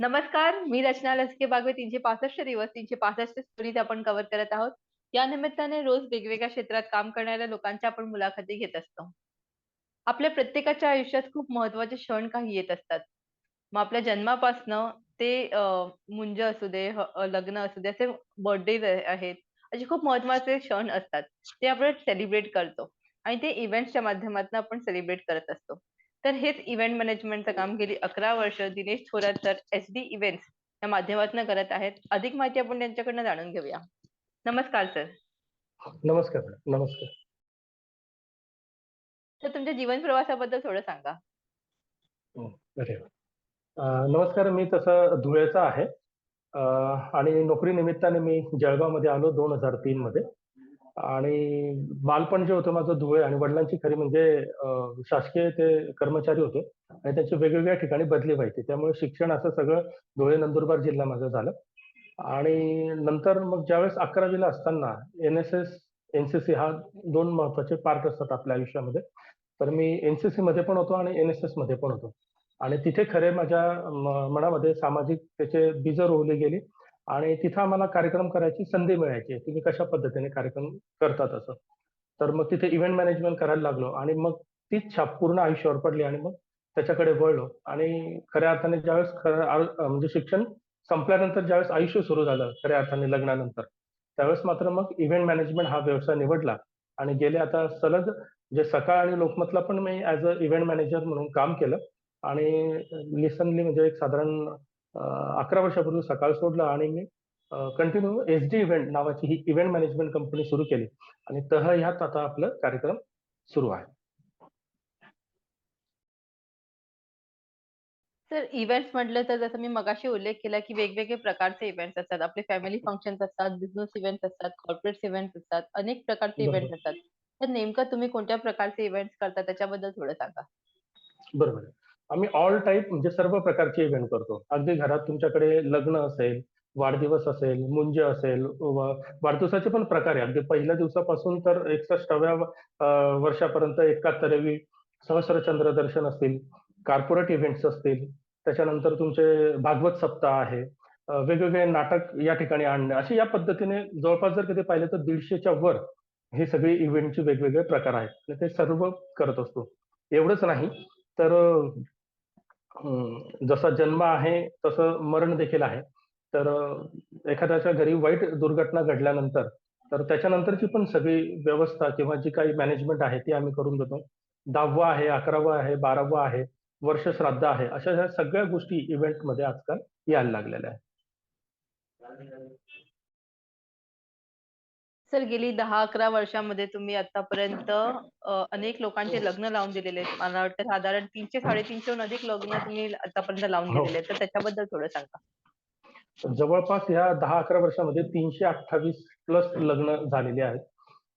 नमस्कार, मी रचना लसके बागवे 365 दिवस 365 स्टोरीज आपण कव्हर करत आहोत. या निमित्ताने रोज वेगवेगळ्या क्षेत्रात काम करणाऱ्या लोकांच्या आपण मुलाखती घेत असतो. आपल्या प्रत्येकाच्या आयुष्यात खूप महत्त्वाचे क्षण काही येत असतात. मग आपल्या जन्मापासनं ते मुंज असू दे, लग्न असू दे, असे बर्थडे आहेत. असे खूप महत्त्वाचे क्षण असतात. ते आपण सेलिब्रेट करतो आणि ते इव्हेंटच्या माध्यमातून आपण सेलिब्रेट करत असतो. तर हेच इव्हेंट मॅनेजमेंटचं काम गेली 11 वर्ष Dinesh Thorat sir S D events या माध्यमातून करत आहेत. अधिक माहिती आपण त्यांच्याकडनं जाणून घेऊया. नमस्कार सर. नमस्कार नमस्कार. तर तुमच्या जीवन प्रवासाबद्दल थोडं सांगा? हं, नमस्कार मी तसं धुळ्याचा आहे. आणि नोकरीनिमित्ताने मी जळगावमध्ये आलो 2003 मध्ये आणि बालपण जे होतं माझं धुळे आणि वडिलांची खरी म्हणजे अ, शासकीय ते कर्मचारी होते आणि त्यांची वेगवेगळ्या ठिकाणी बदली व्हायची. त्यामुळे शिक्षण असं सगळं धुळे, नंदुरबार जिल्हा माझं झालं आणि नंतर मग ज्यावेळेस 11वी ला असताना एन-एस-एस, एन-सी-सी हा 2 महत्त्वाचे पार्ट असतात आपल्या आयुष्यामध्ये. तर मी एन-सी-सीमध्ये पण होतो आणि एन-एस-एसमध्ये पण होतो आणि तिथे खरे माझ्या म मनामध्ये सामाजिक त्याचे बीजं रोवली गेली आणि तिथं आम्हाला कार्यक्रम करायची संधी मिळायची. तुम्ही कशा पद्धतीने कार्यक्रम करतात असं. तर मग तिथे इव्हेंट मॅनेजमेंट करायला लागलो आणि मग तीच छाप पूर्ण आयुष्यावर पडली आणि मग त्याच्याकडे वळलो. आणि खऱ्या अर्थाने ज्यावेळेस खरं म्हणजे शिक्षण संपल्यानंतर ज्यावेळेस आयुष्य सुरू झालं खऱ्या अर्थाने लग्नानंतर, त्यावेळेस मात्र मग इव्हेंट मॅनेजमेंट हा व्यवसाय निवडला. आणि गेले आता सलग जे सकाळ आणि लोकमतला पण मी ऍज अ इव्हेंट मॅनेजर म्हणून काम केलं. आणि लिसनली म्हणजे एक साधारण अ, 11 वर्षापूर्वी सकाळ सोडलं आणि मी कंटिन्यू एस-डी इव्हेंट नावाची ही इव्हेंट मॅनेजमेंट कंपनी सुरू केली आणि तह ह्यात आता आपलं कार्यक्रम सुरू आहे. तर इव्हेंट्स म्हटलं तर जसं मी मगाशी उल्लेख केला, की वेगवेगळे प्रकारचे इव्हेंट्स असतात. आपले फॅमिली फंक्शन्स असतात, बिझनेस इव्हेंट्स असतात, कॉर्पोरेट इव्हेंट्स असतात, अनेक प्रकारचे इव्हेंट्स. असतात. तर नेमकं तुम्ही कोणत्या प्रकारचे इव्हेंट्स करता त्याच्याबद्दल थोडं सांगा? बरोबर. आम्ही ऑल टाईप म्हणजे सर्व प्रकारचे इव्हेंट करतो. अगदी घरात तुमच्याकडे लग्न असेल, वाढदिवस असेल, मुंज असेल, व वाढदिवसाचे पण प्रकार आहे. अगदी पहिल्या दिवसापासून तर 61व्या अ, वर्षापर्यंत 71वी सहस्रचंद्र दर्शन असतील, कॉर्पोरेट इव्हेंट्स असतील, त्याच्यानंतर तुमचे भागवत सप्ताह आहे, अ, वेगवेगळे नाटक या ठिकाणी आणणे अशी या पद्धतीने जवळपास जर कधी पाहिलं तर 150च्या वर हे सगळे इव्हेंटचे वेगवेगळे प्रकार आहेत. ते सर्व करत असतो. एवढंच नाही तर जसा जन्म आहे तसं मरण देखील आहे. तर एखाद्याच्या घरी वाईट दुर्घटना घडल्यानंतर, तर त्याच्यानंतरची पण सगळी व्यवस्था किंवा जी काही मॅनेजमेंट आहे ती आम्ही करून देतो. 10वा आहे, 11वा आहे, 12वा आहे, वर्ष श्राद्ध आहे, अशा ह्या सगळ्या गोष्टी इव्हेंटमध्ये आजकाल यायला लागलेल्या आहेत. सर गेली 10-11 वर्षामध्ये तुम्ही आतापर्यंत अ, अनेक लोकांचे लग्न लावून दिलेले आहेत. मला वाटतं साधारण 300-350 हून अधिक लग्न तुम्ही आतापर्यंत लावून हो. दिलेले आहेत. तर त्याच्याबद्दल थोडं सांगा? जवळपास ह्या 10-11 वर्षामध्ये 328 प्लस लग्न झालेली आहेत.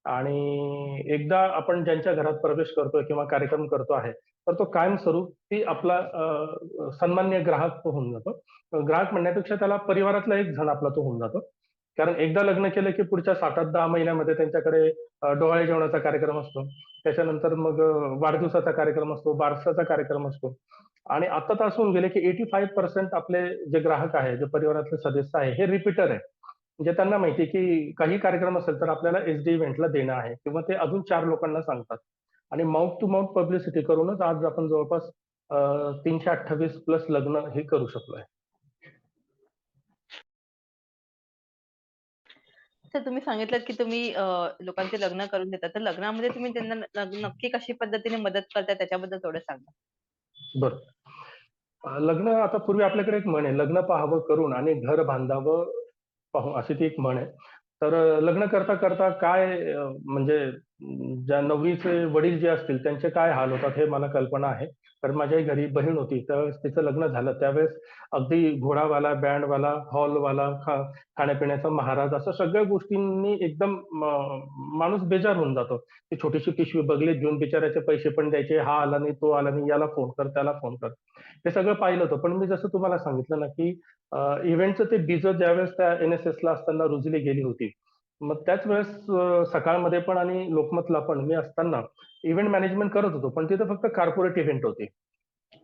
आणि एकदा आपण ज्यांच्या घरात प्रवेश करतोय किंवा कार्यक्रम करतो आहे, तर तो कायमस्वरूपी आपला अ, सन्माननीय ग्राहक तो होऊन जातो. ग्राहक म्हणण्यापेक्षा त्याला परिवारातला एक जण आपला तो होऊन जातो. कारण एकदा लग्न केलं की पुढच्या 7-10 महिन्यामध्ये त्यांच्याकडे डोळे डोहाळे जेवणाचा कार्यक्रम असतो. त्याच्यानंतर मग वाढदिवसाचा कार्यक्रम असतो, बारसाचा कार्यक्रम असतो. आणि आता तर असं होऊन की की 85% आपले जे ग्राहक आहे, जे परिवारातले सदस्य आहे, हे रिपीटर आहे. म्हणजे त्यांना माहिती आहे की काही कार्यक्रम असेल तर आपल्याला एस-डी इव्हेंटला देणं आहे किंवा ते अजून चार लोकांना सांगतात. आणि माउथ टू माउथ पब्लिसिटी करूनच आज आपण जवळपास तीनशे अठ्ठावीस प्लस लग्न हे करू शकलोय. तर तुम्ही सांगितलं की तुम्ही अ, लोकांचे लग्न करून देता. तर लग्नामध्ये तुम्ही त्यांना न नक्की कशी पद्धतीने मदत करता त्याच्याबद्दल थोडं सांगा? बरं. अ, लग्न आता पूर्वी आपल्याकडे एक म्हण आहे, लग्न पाहावं करून आणि घर बांधावं पाहून, अशी ती एक म्हण आहे. तर अ, लग्न करता-करता काय अ, म्हणजे ज्या नवरीचे वडील जे असतील त्यांचे काय हाल होतात हे मला कल्पना आहे. कारण माझ्या घरी बहीण होती. त्यावेळेस तिचं लग्न झालं. त्यावेळेस अगदी घोडावाला, बँडवाला, हॉलवाला, खा खाण्यापिण्याचा महाराज असं सगळ्या गोष्टींनी एकदम माणूस बेजार होऊन जातो. ती छोटीशी पिशवी बघली घेऊन बिचाऱ्याचे पैसे पण द्यायचे. हा आला नाही, तो आला नाही, याला फोन कर, त्याला फोन कर. हे सगळं पाहिलं होतं. पण मी जसं तुम्हाला सांगितलं ना, की इव्हेंटचं ते बीज ज्यावेळेस त्या एन-एस-एसला असताना रुजली गेली होती. मग त्याच वेळेस सकाळमध्ये पण आणि लोकमतला पण मी असताना इव्हेंट मॅनेजमेंट करत होतो. पण तिथं फक्त कॉर्पोरेट इव्हेंट होते.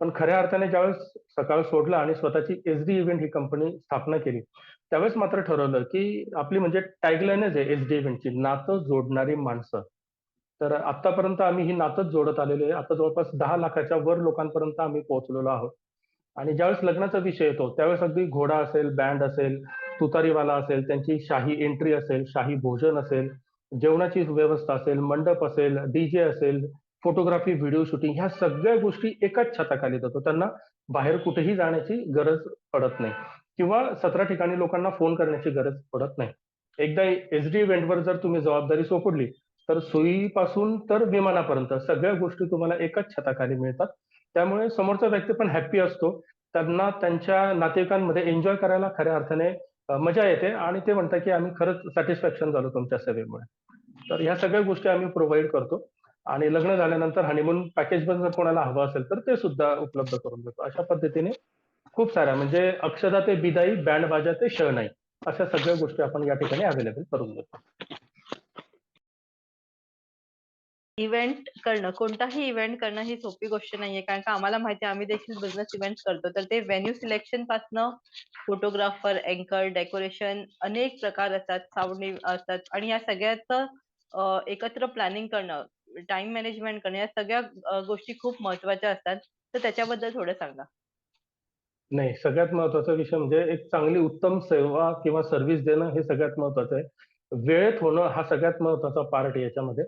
पण खऱ्या अर्थाने ज्यावेळेस सकाळ सोडला आणि स्वतःची एसडी इव्हेंट ही कंपनी स्थापना केली. त्यावेळेस मात्र ठरवलं, की आपली म्हणजे टॅगलाईनच आहे एसडी इव्हेंटची नातं जोडणारी माणसं. तर आतापर्यंत आम्ही ही नातंच जोडत आलेलो आहे. आता जवळपास दहा लाखाच्या वर लोकांपर्यंत आम्ही पोहोचलेलो आहोत. आणि ज्यावेळेस लग्नाचा विषय येतो, त्यावेळेस अगदी घोडा असेल, बँड असेल, तुतारीवाला असेल, त्यांची शाही एंट्री असेल, शाही भोजन असेल, जेवणाची व्यवस्था असेल, मंडप असेल, डीजे असेल, फोटोग्राफी, व्हिडिओ शूटिंग ह्या सगळ्या गोष्टी एकाच छताखाली देतो. त्यांना बाहेर कुठेही जाण्याची गरज पडत नाही किंवा 17 ठिकाणी लोकांना फोन करण्याची गरज पडत नाही. एकदा एसडी इव्हेंटवर जर तुम्ही जबाबदारी सोपडली तर सोयीपासून तर विमानापर्यंत सगळ्या गोष्टी तुम्हाला एकाच छताखाली मिळतात. त्यामुळे समोरचा व्यक्ती पण हॅप्पी असतो. त्यांना त्यांच्या नातेवाईकांमध्ये एन्जॉय करायला खऱ्या अर्थाने अ, मजा येते आणि ते म्हणतात, की आम्ही खरंच सॅटिस्फॅक्शन झालो तुमच्या सेवेमुळे. तर ह्या सगळ्या गोष्टी आम्ही प्रोव्हाईड करतो आणि लग्न झाल्यानंतर हनीमून पॅकेज पण जर कोणाला हवं असेल, तर ते सुद्धा उपलब्ध करून देतो. अशा पद्धतीने खूप साऱ्या म्हणजे अक्षदा ते बिदाई, बँड बाजा ते शहनाई अशा सगळ्या गोष्टी आपण या ठिकाणी अवेलेबल करून देतो. इव्हेंट करणं, कोणताही इव्हेंट करणं ही सोपी गोष्ट नाहीये. कारण का आम्हाला माहिती आहे आम्ही देखील बिझनेस इव्हेंट्स करतो. तर ते व्हेन्यू सिलेक्शन पासनं फोटोग्राफर, अँकर, डेकोरेशन अनेक प्रकार असतात, साउंड असतात आणि या सगळ्याचं अ, एकत्र प्लॅनिंग करणं, टाईम मॅनेजमेंट करणं या सगळ्या अ, गोष्टी खूप महत्त्वाच्या असतात. तर त्याच्याबद्दल थोडं सांगा? नाही, सगळ्यात महत्त्वाचा विषय म्हणजे एक चांगली उत्तम सेवा किंवा सर्व्हिस देणं हे सगळ्यात महत्त्वाचं आहे. वेळेत होणं हा सगळ्यात महत्त्वाचा पार्ट आहे याच्यामध्ये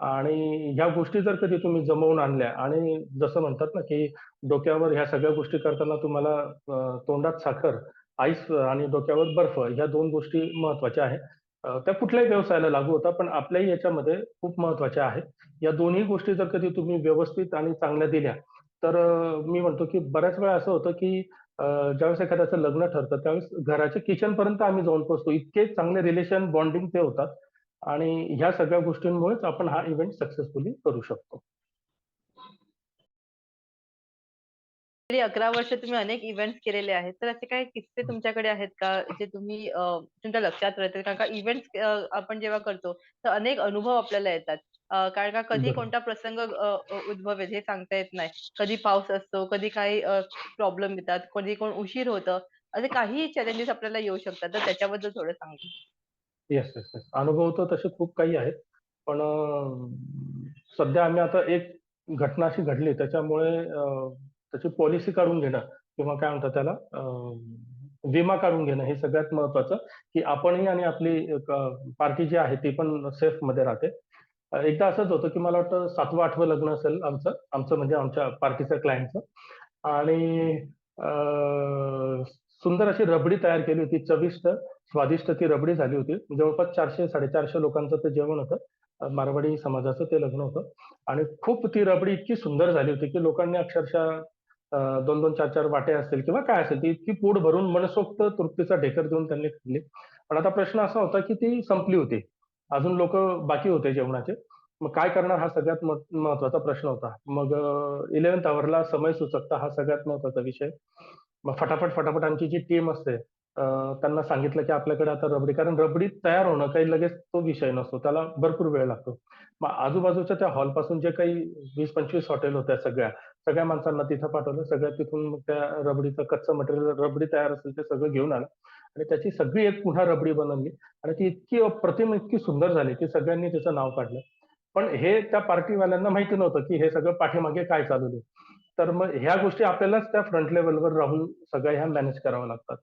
आणि ह्या गोष्टी जर कधी तुम्ही जमवून आणल्या आणि जसं म्हणतात ना, की डोक्यावर ह्या सगळ्या गोष्टी करताना तुम्हाला अ, तोंडात साखर, आईस आणि डोक्यावर बर्फ ह्या 2 गोष्टी महत्त्वाच्या आहेत. अ, त्या कुठल्याही व्यवसायाला लागू होतात, पण आपल्याही याच्यामध्ये खूप महत्त्वाच्या आहेत. या दोन्ही गोष्टी जर कधी तुम्ही व्यवस्थित आणि चांगल्या दिल्या, तर अ, मी म्हणतो, की बऱ्याच वेळा असं होतं, की अ, ज्यावेळेस एखाद्याचं लग्न ठरतं, त्यावेळेस घराच्या किचनपर्यंत आम्ही जाऊन पोहोचतो. इतके चांगले रिलेशन, बॉन्डिंग ते होतात आणि ह्या सगळ्या गोष्टींमुळेच आपण हा इव्हेंट सक्सेसफुली करू शकतो. 11 वर्ष तुम्ही अनेक इव्हेंट्स केलेले आहेत. तर असे काही किस्से तुमच्याकडे आहेत का? जे तुम्ही तुमच्या लक्षात राहतील? कारण का इव्हेंट्स अ, आपण जेव्हा करतो, तर अनेक अनुभव आपल्याला येतात. कारण का कधी. कोणता प्रसंग उद्भवेल हे सांगता येत नाही. कधी पाऊस असतो, कधी काही प्रॉब्लेम येतात, कधी कोण उशीर होतं. असे काहीही चॅलेंजेस आपल्याला येऊ शकतात. तर त्याच्याबद्दल थोडं सांगा? Yes, yes, yes. अनुभव तर तसे खूप काही आहेत. पण अ, सध्या आम्ही आता एक घटना अशी घडली त्याच्यामुळे अ, त्याची पॉलिसी काढून घेणं किंवा काय म्हणतात त्याला अ, विमा काढून घेणं हे सगळ्यात महत्त्वाचं, की आपणही आणि आपली एक पार्टी जी आहे ती पण सेफमध्ये राहते. अ, एकदा असंच होतं, की मला वाटतं 7वं-8वं लग्न असेल आमचं. आमचं म्हणजे आमच्या पार्टीच्या क्लायंटचं आणि अ, सुंदर अशी रबडी तयार केली होती. चविष्ट, स्वादिष्ट ती रबडी झाली होती. जवळपास 400-450 लोकांचं ते जेवण होतं. मारवाडी समाजाचं ते लग्न होतं आणि खूप ती रबडी इतकी सुंदर झाली होती, की लोकांनी अक्षरशः दोन दोन चार चार वाटे असतील किंवा काय असेल, ती इतकी पोट भरून मनसोक्त तृप्तीचा ढेकर देऊन त्यांनी खाल्ली. पण आता प्रश्न असा होता, की ती संपली होती. अजून लोक बाकी होते जेवणाचे. मग काय करणार हा सगळ्यात महत्त्वाचा प्रश्न होता. मग इलेव्हन्थ आवरला समय सुचकता हा सगळ्यात महत्त्वाचा विषय. मग फटाफट, फटाफट आमची जी टीम असते त्यांना सांगितलं, की आपल्याकडे आता रबडी कारण रबडी तयार होणं काही लगेच तो विषय नसतो. त्याला भरपूर वेळ लागतो. मग आजूबाजूच्या त्या हॉलपासून जे काही 20-25 हॉटेल होत्या सगळ्या, सगळ्या माणसांना तिथं पाठवलं. सगळ्या तिथून मग त्या रबडीचं कच्चं मटेरियल रबडी तयार असेल ते सगळं घेऊन आलं आणि त्याची सगळी एक पुन्हा रबडी बनवली आणि ती इतकी अप्रतिम, इतकी सुंदर झाली, की सगळ्यांनी त्याचं नाव काढलं. पण हे त्या पार्टीवाल्यांना माहिती नव्हतं, की हे सगळं पाठीमागे काय चालू आहे. तर मग ह्या गोष्टी आपल्यालाच त्या फ्रंट लेवलवर राहून सगळ्या ह्या मॅनेज कराव्या लागतात.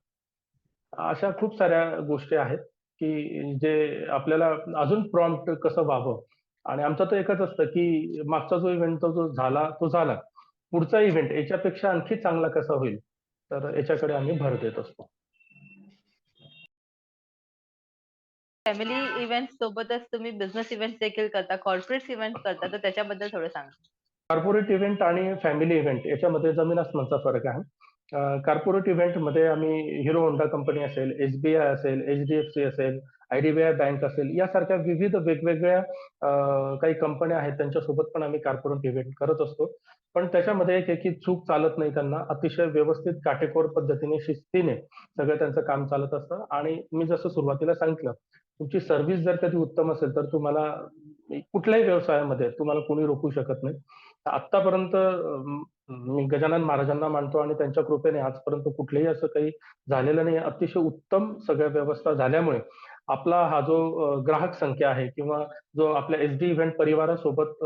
अशा खूप साऱ्या गोष्टी आहेत, की जे आपल्याला अजून प्रॉम्प्ट कसं व्हावं आणि आमचं तर एकच असतं, की मागचा जो इव्हेंट तो जो झाला, तो झाला. पुढचा इव्हेंट याच्यापेक्षा आणखी चांगला कसा होईल, तर याच्याकडे आम्ही भर देत असतो. फॅमिली इव्हेंट्स सोबतच तुम्ही बिझनेस इव्हेंट्स देखील करता, कॉर्पोरेट इव्हेंट्स करता. तर त्याच्याबद्दल थोडं सांगा? कॉर्पोरेट इव्हेंट आणि फॅमिली इव्हेंट याच्यामध्ये जमीन आसमानचा फरक आहे. कॉर्पोरेट कॉर्पोरेट इव्हेंटमध्ये आम्ही हिरो होंडा कंपनी असेल, एस-बी-आय असेल, एच-डी-एफ-सी असेल, आय-डी-बी-आय बँक असेल, यासारख्या विविध वेगवेगळ्या काही कंपन्या आहेत त्यांच्यासोबत पण आम्ही कॉर्पोरेट इव्हेंट करत असतो. पण त्याच्यामध्ये एक की चूक चालत नाही त्यांना. अतिशय व्यवस्थित काटेकोर पद्धतीने, शिस्तीने सगळं त्यांचं काम चालत असतं आणि मी जसं सुरुवातीला सांगितलं, तुमची सर्व्हिस जर कधी उत्तम असेल, तर तुम्हाला कुठल्याही व्यवसायामध्ये तुम्हाला कोणी रोखू शकत नाही. आतापर्यंत मी गजानन महाराजांना मानतो आणि त्यांच्या कृपेने आजपर्यंत कुठलंही असं काही झालेलं नाही. अतिशय उत्तम सगळ्या व्यवस्था झाल्यामुळे आपला हा जो ग्राहक संख्या आहे किंवा जो आपल्या एस-डी इव्हेंट परिवारासोबत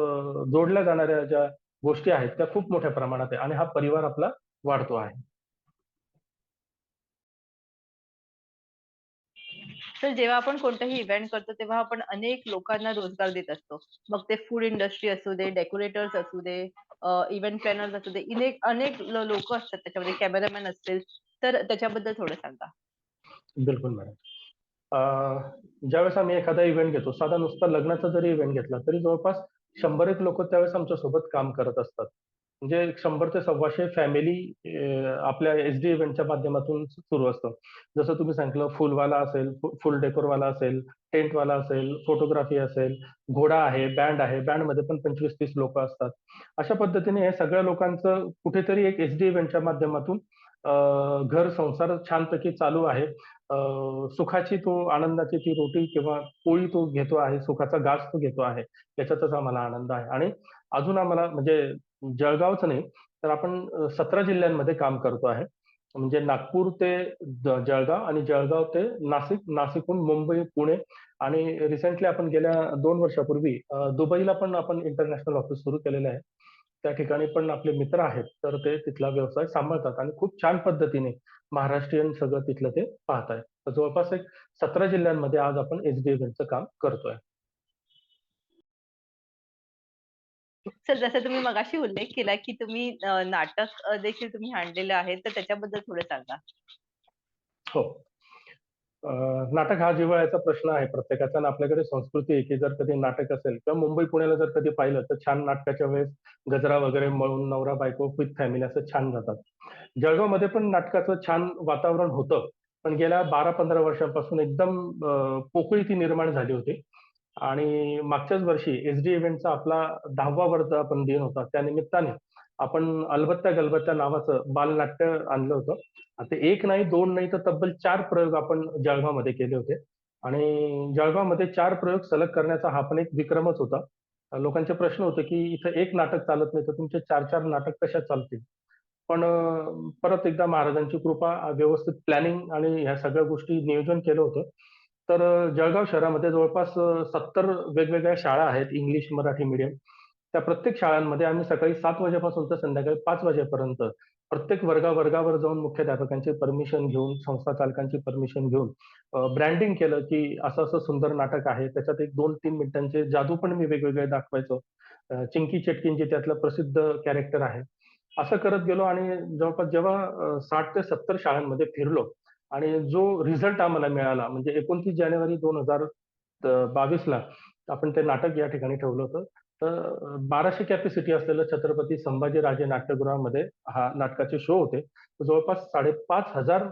जोडल्या जाणाऱ्या ज्या गोष्टी आहेत, त्या खूप मोठ्या प्रमाणात आहे आणि हा परिवार आपला वाढतो आहे. तर जेव्हा आपण कोणताही इव्हेंट करतो, तेव्हा आपण अनेक लोकांना रोजगार देत असतो. मग ते फूड इंडस्ट्री असू दे, डेकोरेटर्स असू दे, इव्हेंट प्लॅनर्स असू दे, इनेक अनेक ल लोकं असतात त्याच्यामध्ये कॅमेरामॅन असतील, तर त्याच्याबद्दल थोडं सांगा? बिलकुल मॅडम. अ, ज्यावेळेस आम्ही एखादा इव्हेंट घेतो, साधा नुसता लग्नाचा जरी इव्हेंट घेतला, तरी जवळपास 100 एक लोकं त्यावेळेस आमच्यासोबत काम करत असतात. म्हणजे 100 ते 125 फॅमिली अ, आपल्या एस-डी इव्हेंटच्या माध्यमातून सुरू असतं. जसं तुम्ही सांगितलं फुलवाला असेल, फु फुल डेकोरवाला असेल, टेंटवाला असेल, फोटोग्राफी असेल, घोडा आहे, बँड आहे. बँडमध्ये पण 25-30 लोकं असतात. अशा पद्धतीने हे सगळ्या लोकांचं कुठेतरी एक एच डी इव्हेंटच्या माध्यमातून अ, घर संसार छानपैकी चालू आहे. अ, सुखाची तो आनंदाची ती रोटी किंवा पोळी तो घेतो आहे, सुखाचा घास तो घेतो आहे. याच्यातच आम्हाला आनंद आहे आणि अजून आम्हाला म्हणजे जळगावच नाही, तर आपण सतरा जिल्ह्यांमध्ये काम करतो आहे. म्हणजे नागपूर ते जळगाव आणि जळगाव ते नाशिक, नाशिकहून मुंबई, पुणे आणि रिसेंटली आपण गेल्या दोन वर्षापूर्वी दुबईला पण आपण इंटरनॅशनल ऑफिस सुरू केलेलं आहे. त्या ठिकाणी पण आपले मित्र आहेत, तर ते तिथला व्यवसाय सांभाळतात आणि खूप छान पद्धतीने महाराष्ट्रीयन सगळं तिथलं ते पाहत आहे जवळपास एक 17 जिल्ह्यांमध्ये आज आपण एस-डी काम करतोय. सर जसं तुम्ही मगाशी उल्लेख केला, की तुम्ही अ, नाटक अ, देखील तुम्ही आणलेलं आहे, तर त्याच्याबद्दल थोडं सांगा? हो. नाटक हा जिव्हाळ्याचा प्रश्न आहे प्रत्येकाचा आणि आपल्याकडे संस्कृती आहे, की जर कधी नाटक असेल किंवा मुंबई, पुण्याला जर कधी पाहिलं, तर छान नाटकाच्या वेळेस गजरा वगैरे मळून नवरा-बायको विथ फॅमिली असं छान जातात. जळगावमध्ये पण नाटकाचं छान वातावरण होतं. पण गेल्या 12-15 वर्षांपासून एकदम पोकळी ती निर्माण झाली होती आणि मागच्याच वर्षी एस-डी इव्हेंटचा आपला दहावा वर्ष आपण दिन होता. त्या निमित्ताने आपण अलबत्त्या गलबत्त्या नावाचं बालनाट्य आणलं होतं. आता एक नाही, दोन नाही, तर तब्बल चार प्रयोग आपण जळगावमध्ये केले होते आणि जळगावमध्ये चार प्रयोग सलग करण्याचा हा पण एक विक्रमच होता. लोकांचे प्रश्न होते, की इथं एक नाटक चालत नाही, तर तुमचे 4-4 नाटक कशा चालतील? पण परत एकदा महाराजांची कृपा, व्यवस्थित प्लॅनिंग आणि ह्या सगळ्या गोष्टी नियोजन केलं होतं. तर जळगाव शहरामध्ये जवळपास सत्तर वेगवेगळ्या शाळा आहेत, इंग्लिश, मराठी मीडियम. त्या प्रत्येक शाळांमध्ये आम्ही सकाळी सात वाजेपासून तर संध्याकाळी पाच वाजेपर्यंत प्रत्येक वर्गा-वर्गावर जाऊन मुख्याध्यापकांची परमिशन घेऊन, संस्था चालकांची परमिशन घेऊन ब्रँडिंग केलं, की असं-असं सुंदर नाटक आहे. त्याच्यात एक 2-3 मिनिटांचे जादू पण मी वेगवेगळे दाखवायचो. चिंकी-चटकींची त्यातलं प्रसिद्ध कॅरेक्टर आहे. असं करत गेलो आणि जवळपास जेव्हा साठ ते 70 शाळांमध्ये फिरलो आणि जो रिझल्ट आम्हाला मिळाला म्हणजे 29 जानेवारी 2022ला आपण ते नाटक या ठिकाणी ठेवलं होतं. तर बाराशे कॅपॅसिटी असलेलं छत्रपती संभाजीराजे नाट्यगृहामध्ये हा नाटकाचे शो होते. जवळपास साडेपाच हजार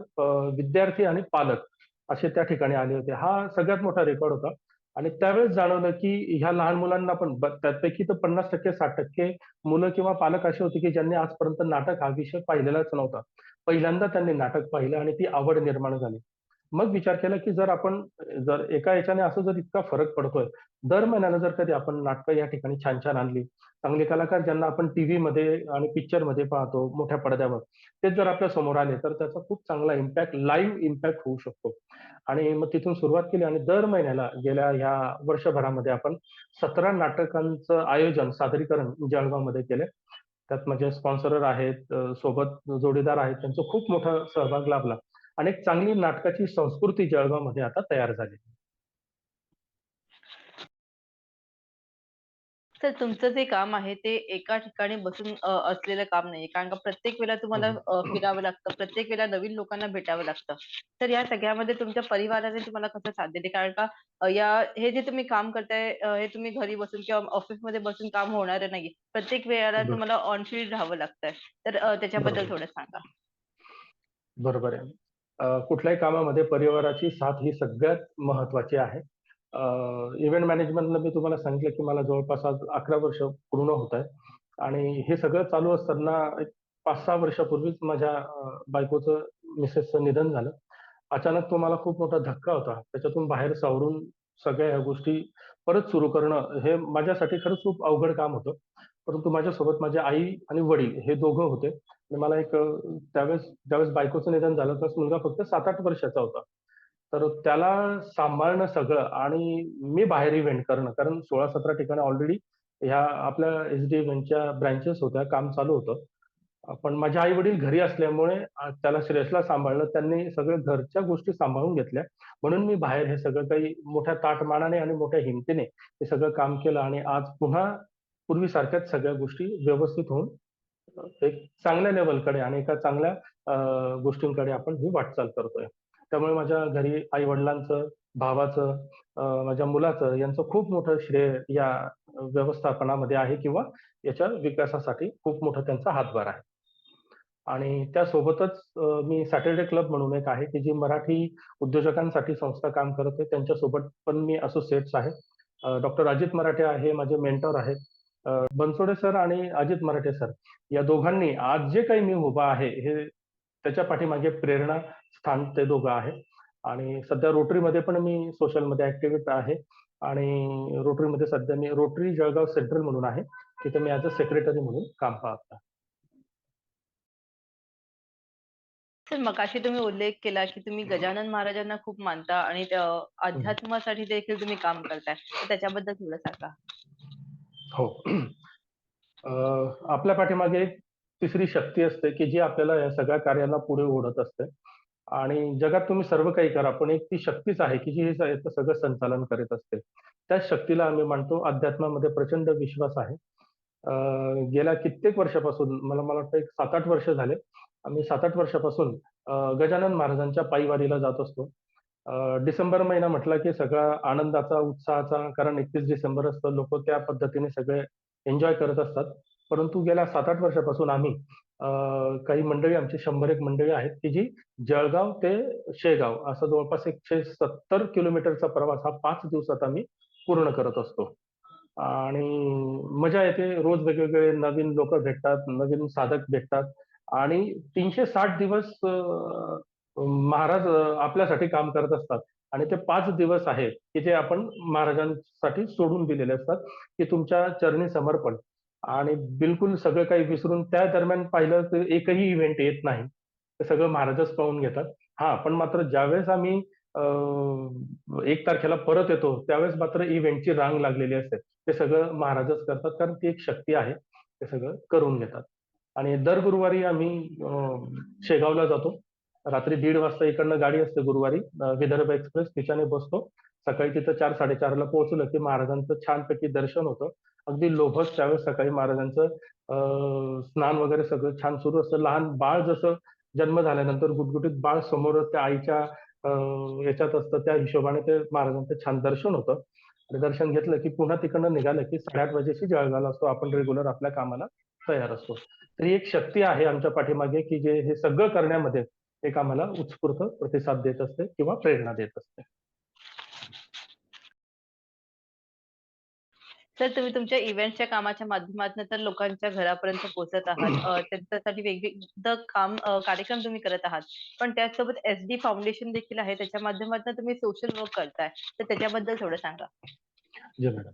विद्यार्थी आणि पालक असे त्या ठिकाणी आले होते. हा सगळ्यात मोठा रेकॉर्ड होता आणि त्यावेळेस जाणवलं, की ह्या लहान मुलांना पण त्यापैकी तर 50% 60% मुलं किंवा पालक असे होते, की ज्यांनी आजपर्यंत नाटक हा विषय पाहिलेलाच नव्हता. पहिल्यांदा त्यांनी नाटक पाहिलं आणि ती आवड निर्माण झाली. मग विचार केला, की जर आपण जर एका ह्याच्याने असं जर इतका फरक पडतोय, दर महिन्याला जर कधी आपण नाटकं या ठिकाणी छान-छान आणली, चांगले कलाकार ज्यांना आपण टीव्हीमध्ये आणि पिक्चरमध्ये पाहतो मोठ्या पडद्यावर, तेच जर आपल्यासमोर आले, तर त्याचा खूप चांगला इम्पॅक्ट, लाईव्ह इम्पॅक्ट होऊ शकतो. आणि मग तिथून सुरुवात केली आणि दर महिन्याला गेल्या ह्या वर्षभरामध्ये आपण 17 नाटकांचं आयोजन, सादरीकरण जळगावमध्ये केले. त्यात माझे स्पॉन्सरर आहेत, सोबत जोडीदार आहेत, त्यांचा खूप मोठा सहभाग लाभला आणि एक चांगली नाटकाची संस्कृती जळगावमध्ये आता तयार झाली. तर तुमचं जे काम आहे ते एका ठिकाणी बसून अ, असलेलं काम नाहीये. कारण का प्रत्येक वेळेला तुम्हाला हं, अ, फिरावं लागतं. प्रत्येक वेळेला नवीन लोकांना भेटावं लागतं. तर या सगळ्यामध्ये तुमच्या परिवाराने तुम्हाला कसं साथ दिली? कारण का अ, या हे जे तुम्ही काम करताय अ, हे तुम्ही घरी बसून किंवा ऑफिसमध्ये बसून काम होणारं नाहीये. प्रत्येक वेळेला बरं. तुम्हाला ऑन फील्ड राहावं लागतंय. तर अ, त्याच्याबद्दल बरोबर. थोडं सांगा? बरोबर आहे. अ, कुठल्याही कामामध्ये परिवाराची साथ ही सगळ्यात महत्त्वाची आहे. इव्हेंट मॅनेजमेंटला मी तुम्हाला सांगितलं, की मला जवळपास आज 11 वर्ष पूर्ण होत आहे आणि हे सगळं चालू असताना एक 5-6 वर्षापूर्वीच माझ्या बायकोचं मिसेसचं निधन झालं. अचानक तो मला खूप मोठा धक्का होता. त्याच्यातून बाहेर सावरून सगळ्या ह्या गोष्टी परत सुरू करणं हे माझ्यासाठी खरंच खूप अवघड काम होतं. परंतु माझ्यासोबत माझी आई आणि वडील हे दोघं होते मला एक त्यावेळेस ज्यावेळेस बायकोचं निधन झालं तर मुलगा फक्त 7-8 वर्षाचा होता. तर त्याला सांभाळणं सगळं आणि मी बाहेर इव्हेंट करणं कारण 16-17 ठिकाणी ऑलरेडी ह्या आपल्या एस-डी इव्हेंटच्या ब्रांचेस होत्या, काम चालू होतं. पण माझे आई-वडील घरी असल्यामुळे त्याला श्रेयसला सांभाळलं. त्यांनी सगळं घरच्या गोष्टी सांभाळून घेतल्या. म्हणून मी बाहेर हे सगळं काही मोठ्या ताटमानाने आणि मोठ्या हिमतीने हे सगळं काम केलं आणि आज पुन्हा पूर्वीसारख्याच सगळ्या गोष्टी व्यवस्थित होऊन एक चांगल्या लेवलकडे आणि एका चांगल्या गोष्टींकडे आपण ही वाटचाल करतोय. त्यामुळे माझ्या घरी आई-वडिलांचं, भावाचं, माझ्या मुलाचं यांचं खूप मोठं श्रेय या व्यवस्थापनामध्ये आहे किंवा याच्या विकासासाठी खूप मोठा त्यांचा हातभार आहे. आणि त्यासोबतच मी सॅटरडे क्लब म्हणून एक आहे, की जी मराठी उद्योजकांसाठी संस्था काम करते. त्यांच्यासोबत पण मी असोसिएट्स आहे. डॉक्टर अजित मराठे आहे, माझे मेंटॉर आहेत. बनसोडे सर आणि अजित मराठे सर या दोघांनी आज जे काही मी उभा आहे, हे त्याच्या पाठीमागे प्रेरणा स्थान ते दोघं आहेत. आणि सध्या रोटरीमध्ये पण मी सोशलमध्ये ॲक्टिव्ह आहे आणि रोटरीमध्ये सध्या मी रोटरी जळगाव सेंट्रल म्हणून आहे. तिथे मी ॲज अ सेक्रेटरी म्हणून काम पाहत आहे. सर मगाशी तुम्ही उल्लेख केला, की तुम्ही गजानन महाराजांना खूप मानता आणि अध्यात्मासाठी देखील तुम्ही काम करताय. त्याच्याबद्दल थोडं सांगा? हो. आपल्या पाठीमागे एक तिसरी शक्ती असते, की जी आपल्याला या सगळ्या कार्याला पुढे ओढत असते. आणि जगात तुम्ही सर्व काही करा, पण एक ती शक्तीच आहे, की जी हे सगळं संचालन करीत असते. त्याच शक्तीला आम्ही मानतो. अध्यात्मामध्ये प्रचंड विश्वास आहे. गेल्या कित्येक वर्षापासून मला मला वाटतं एक 7-8 वर्ष झाले. आम्ही 7-8 वर्षापासून गजानन महाराजांच्या पायीवारीला जात असतो. डिसेंबर महिना म्हटला की सगळा आनंदाचा, उत्साहाचा कारण 31 डिसेंबर असतं. लोक त्या पद्धतीने सगळे एन्जॉय करत असतात. परंतु गेल्या 7-8 वर्षापासून आम्ही काही मंडळी आमची शंभर एक मंडळी आहेत, की जी जळगाव ते शेगाव असा जवळपास 170 किलोमीटरचा प्रवास हा पाच दिवसात आम्ही पूर्ण करत असतो. आणि मजा येते. रोज वेगवेगळे नवीन लोक भेटतात, नवीन साधक भेटतात आणि 360 दिवस महाराज आपल्यासाठी काम करत असतात आणि ते पाच दिवस आहेत, की जे आपण महाराजांसाठी सोडून दिलेले असतात, की तुमच्या चरणी समर्पण आणि बिलकुल सगळं काही विसरून त्या दरम्यान पाहिलं तर एकही इव्हेंट येत नाही. ते सगळं महाराजच पाहून घेतात. हां, पण मात्र ज्यावेळेस आम्ही अ, 1 तारखेला परत येतो, त्यावेळेस मात्र इव्हेंटची रांग लागलेली असते. ते सगळं महाराजच करतात कारण ती एक शक्ती आहे. ते सगळं करून घेतात. आणि दर गुरुवारी आम्ही अ, शेगावला जातो. रात्री 1:30 वाजता इकडनं गाडी असते गुरुवारी अ, विदर्भ एक्सप्रेस तिच्याने बसतो. सकाळी तिथं 4-4:30 ला पोहोचलं, की महाराजांचं छानपैकी दर्शन होतं. अगदी लोभस त्यावेळेस सकाळी महाराजांचं स्नान वगैरे सगळं छान सुरू असतं. लहान बाळ जसं जन्म झाल्यानंतर गुटगुटीत बाळ समोर त्या आईच्या याच्यात असतं, त्या हिशोबाने ते महाराजांचं छान दर्शन होतं. आणि दर्शन घेतलं, की पुन्हा तिकडनं निघालं, की 8:30 वाजेशी जळगावला असतो. आपण रेग्युलर आपल्या कामाला तयार असतो. तर ही एक शक्ती आहे आमच्या पाठीमागे, की जे हे सगळं करण्यामध्ये एक आम्हाला उत्स्फूर्त प्रतिसाद देत असते किंवा प्रेरणा देत असते. सर तुम्ही तुमच्या इव्हेंटच्या कामाच्या माध्यमातून तर लोकांच्या घरापर्यंत पोहोचत आहात. अ, त्यांच्यासाठी वेगवेगळं काम अ, कार्यक्रम तुम्ही करत आहात. पण त्याचसोबत एस-डी फाउंडेशन देखील आहे. त्याच्या माध्यमातून तुम्ही सोशल वर्क करताय. तर त्याच्याबद्दल थोडं सांगा? जी मॅडम.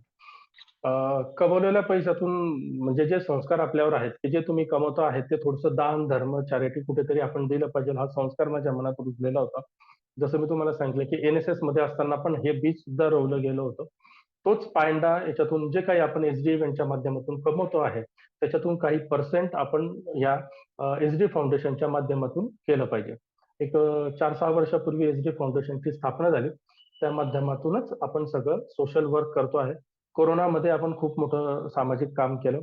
अ, कमवलेल्या पैशातून म्हणजे जे संस्कार आपल्यावर आहेत, की जे तुम्ही कमवतो आहेत, ते थोडंसं दान, धर्म, चॅरिटी कुठेतरी आपण दिलं पाहिजे, हा संस्कार माझ्या मनात रुजलेला होता. जसं मी तुम्हाला सांगितलं, की एन-एस-एसमध्ये असताना पण हे बीज सुद्धा रोवलं गेलं होतं. तोच पायंडा याच्यातून जे काही आपण एस-डी इव्हेंटच्या माध्यमातून कमवतो आहे, त्याच्यातून काही पर्सेंट आपण या अ, एस-डी फाउंडेशनच्या माध्यमातून केलं पाहिजे. एक चार सहा वर्षापूर्वी एस-डी फाउंडेशनची स्थापना झाली. त्या माध्यमातूनच आपण सगळं सोशल वर्क करतो आहे. कोरोनामध्ये आपण खूप मोठं सामाजिक काम केलं.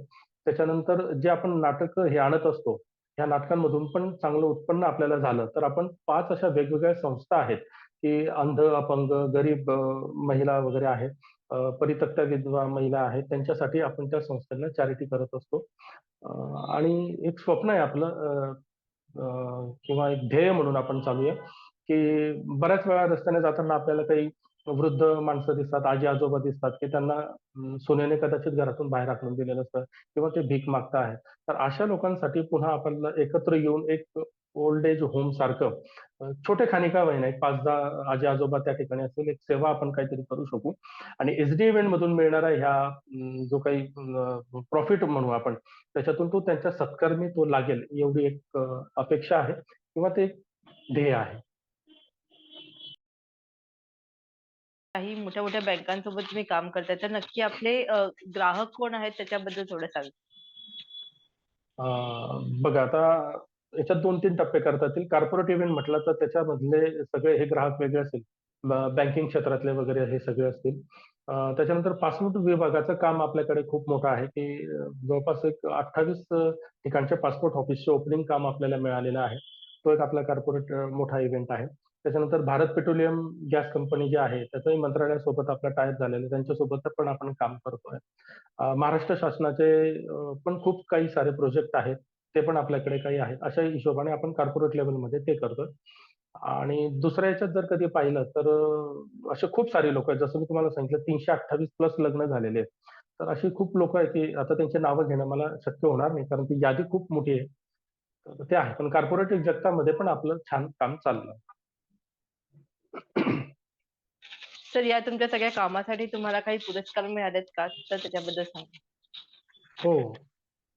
त्याच्यानंतर जे आपण नाटक हे आणत असतो, ह्या नाटकांमधून पण चांगलं उत्पन्न आपल्याला झालं. तर आपण पाच अशा वेगवेगळ्या संस्था आहेत, की अंध, अपंग, गरीब महिला वगैरे आहेत. अ, विधवा महिला आहेत. त्यांच्यासाठी आपण त्या संस्थेला चॅरिटी करत असतो. अ, आणि एक स्वप्न आहे आपलं अ, अ, किंवा एक ध्येय म्हणून आपण चालूया, की बऱ्याच वेळा रस्त्याने जाताना आपल्याला काही वृद्ध माणसं दिसतात, आजी-आजोबा दिसतात, की त्यांना सोन्याने सुनेने कदाचित घरातून बाहेर हाकलून दिलेलं असतं किंवा ते भीक मागत आहेत. तर अशा लोकांसाठी पुन्हा आपल्याला एकत्र येऊन एक ओल्ड एज होम सारखं छोटे खानिका होईना एक 5-10 आजी-आजोबा त्या ठिकाणी असतील, एक सेवा आपण काहीतरी करू शकू आणि एस-डी इव्हेंटमधून मिळणारा ह्या जो काही प्रॉफिट म्हणू आपण, त्याच्यातून तो त्यांच्या सत्कर्मी तो लागेल एवढी एक अपेक्षा आहे किंवा ते ध्येय आहे. काही मोठ्या-मोठ्या बँकांसोबत तुम्ही काम करताय, तर नक्की आपले ग्राहक कोण आहेत त्याच्याबद्दल थोडं सांगा? बघा आता याच्यात 2-3 टप्पे करता येतील. कॉर्पोरेट इव्हेंट म्हटलं तर त्याच्यामधले सगळे हे ग्राहक वेगळे असतील. बँकिंग क्षेत्रातले वगैरे हे सगळे असतील. त्याच्यानंतर पासपोर्ट विभागाचं काम आपल्याकडे खूप मोठं आहे, की जवळपास एक अठ्ठावीस ठिकाणच्या पासपोर्ट ऑफिसचे ओपनिंग काम आपल्याला मिळालेलं आहे. तो एक आपला कॉर्पोरेट मोठा इव्हेंट आहे. त्याच्यानंतर भारत पेट्रोलियम गॅस कंपनी जी आहे, त्याचंही मंत्रालयासोबत आपला टाय-अप झालेलं आहे. त्यांच्यासोबत पण आपण काम करतोय. महाराष्ट्र शासनाचे पण खूप काही सारे प्रोजेक्ट आहेत. ते पण आपल्याकडे काही आहेत. अशा हिशोबाने आपण कॉर्पोरेट लेव्हलमध्ये ते करतोय. आणि दुसऱ्या ह्याच्यात जर कधी पाहिलं तर अ, असे खूप सारे लोकं आहेत. जसं मी तुम्हाला सांगितलं 328 प्लस लग्न झालेले आहेत. तर अशी खूप लोकं आहेत, की आता त्यांची नावं घेणं मला शक्य होणार नाही, कारण ती यादी खूप मोठी आहे. तर ते आहे. पण कॉर्पोरेट जगतामध्ये पण आपलं छान काम चाललं. तर या तुमच्या सगळ्या कामासाठी तुम्हाला काही पुरस्कार मिळालेत का? तर त्याच्याबद्दल सांगा. हो.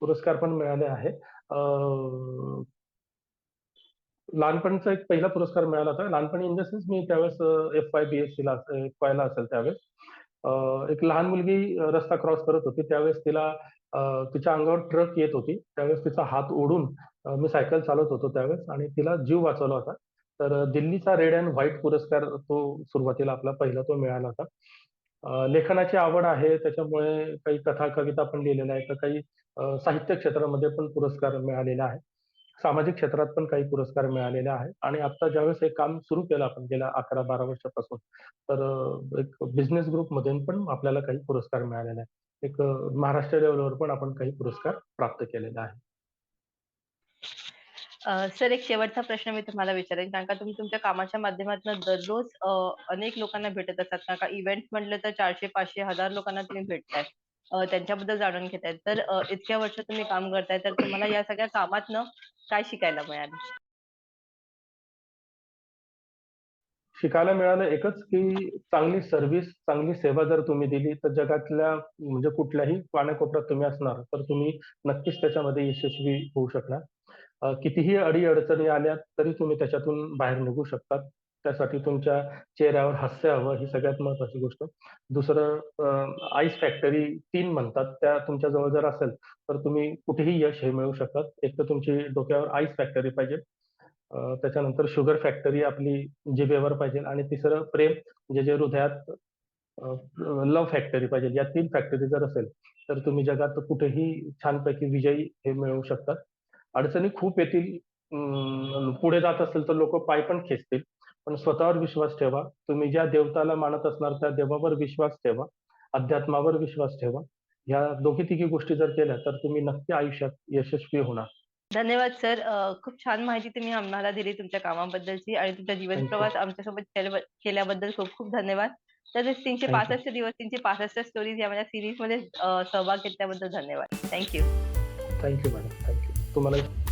पुरस्कार पण मिळाले आहे. अ, लहानपणीचा एक पहिला पुरस्कार मिळाला होता. लहानपणी इन द सेन्स मी त्यावेळेस एफ-वाय, बी-एससीला एफ-वायला असेल त्यावेळेस. एक लहान मुलगी रस्ता क्रॉस करत होती. त्यावेळेस तिला तिच्या अंगावर ट्रक येत होती. त्यावेळेस तिचा हात ओढून मी सायकल चालवत होतो त्यावेळेस आणि तिला जीव वाचवला होता. तर दिल्लीचा रेड अँड व्हाईट पुरस्कार तो सुरुवातीला आपला पहिला तो मिळाला होता. लेखनाची आवड आहे त्याच्यामुळे काही कथा, कविता पण लिहिलेल्या आहेत. तर काही साहित्य क्षेत्रामध्ये पण पुरस्कार मिळालेला आहे. सामाजिक क्षेत्रात पण काही पुरस्कार मिळालेले आहेत आणि आता ज्यावेळेस हे काम सुरू केलं आपण गेल्या 11-12 वर्षापासून, तर एक बिझनेस ग्रुपमध्ये पण आपल्याला काही पुरस्कार मिळालेले आहेत. एक महाराष्ट्र लेवलवर पण आपण काही पुरस्कार प्राप्त केलेले आहे सर एक शेवटचा प्रश्न मी तुम्हाला विचारेन, कारण का तुम्ही तुमच्या कामाच्या माध्यमातून दररोज अनेक लोकांना भेटत असतात. का इव्हेंट म्हटलं तर चारशे पाचशे हजार लोकांना तुम्ही भेटताय. त्यांच्याबद्दल जाणून घेत आहेत तर इतक्या वर्ष तुम्ही काम करताय, तर तुम्हाला या सगळ्या कामातनं काय शिकायला मिळालं? शिकायला मिळालं एकच, की चांगली सर्व्हिस, चांगली सेवा जर तुम्ही दिली, तर जगातल्या म्हणजे कुठल्याही पाण्याकोपऱ्यात तुम्ही असणार, तर तुम्ही नक्कीच त्याच्यामध्ये यशस्वी होऊ शकणार. कितीही अडी-अडचणी आल्या, तरी तुम्ही त्याच्यातून बाहेर निघू शकतात. त्यासाठी तुमच्या चेहऱ्यावर हास्य हवं, ही सगळ्यात महत्वाची गोष्ट. दुसरं अ, आईस फॅक्टरी 3 म्हणतात, त्या तुमच्या जवळ जर असेल, तर तुम्ही कुठेही यश हे मिळवू शकतात. एक तर तुमची डोक्यावर आईस फॅक्टरी पाहिजे. अ, त्याच्यानंतर शुगर फॅक्टरी आपली जिभेवर पाहिजे आणि तिसरं प्रेम जे जे हृदयात अ, लव्ह फॅक्टरी पाहिजे. या 3 फॅक्टरी जर असेल, तर तुम्ही जगात कुठेही छानपैकी विजयी हे मिळवू शकतात. अडचणी खूप येतील. अं, पुढे जात असेल तर लोकं पाय पण खेचतील. पण स्वतःवर विश्वास ठेवा. तुम्ही ज्या देवताला मानत असणार त्या देवावर विश्वास ठेवा. अध्यात्मावर विश्वास ठेवा. ह्या दोघी-तिघी गोष्टी जर केल्या, तर तुम्ही नक्की आयुष्यात यशस्वी होणार. धन्यवाद सर. खूप छान माहिती तुम्ही आम्हाला दिली तुमच्या कामाबद्दलची आणि तुमचा जीवन यू. प्रवास आमच्यासोबत केल्या केल्याबद्दल खूप-खूप धन्यवाद. तसेच यू. 365 दिवस, 365 स्टोरीज या माझ्या सीरीजमध्ये अ, सहभाग घेतल्याबद्दल धन्यवाद. Thank you. Thank you madam. Thank you. तुम्हालाही